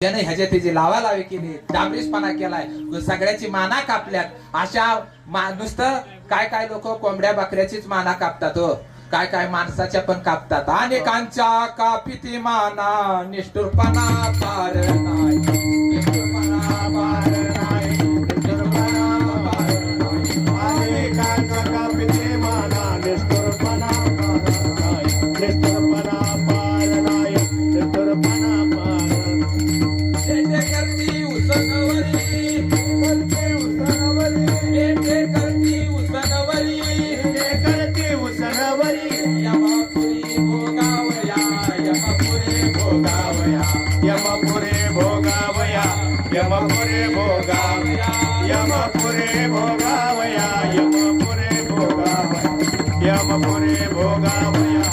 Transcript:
ज्याने ह्याच्या त्याची लावा लावी केली डांबरीसपणा केलाय सगळ्याची माना कापल्यात अशा नुसतं काय काय लोक कोंबड्या बकऱ्याचीच माना कापतात हो काय काय माणसाच्या पण कापतात अनेकांच्या कापिती माना निष्ठुरपणा पार नाही निष्ठुरपणा पार नाही निष्ठुरपणा पार नाही. अनेकांचा कापिते माना निष्ठुरपणा पार नाही. निष्ठुरपणा पार नाही. निष्ठुरपणा यमपुरे भोगावया यमपुरे भोगावया यमपुरे भोगावया यमपुरे भोगावया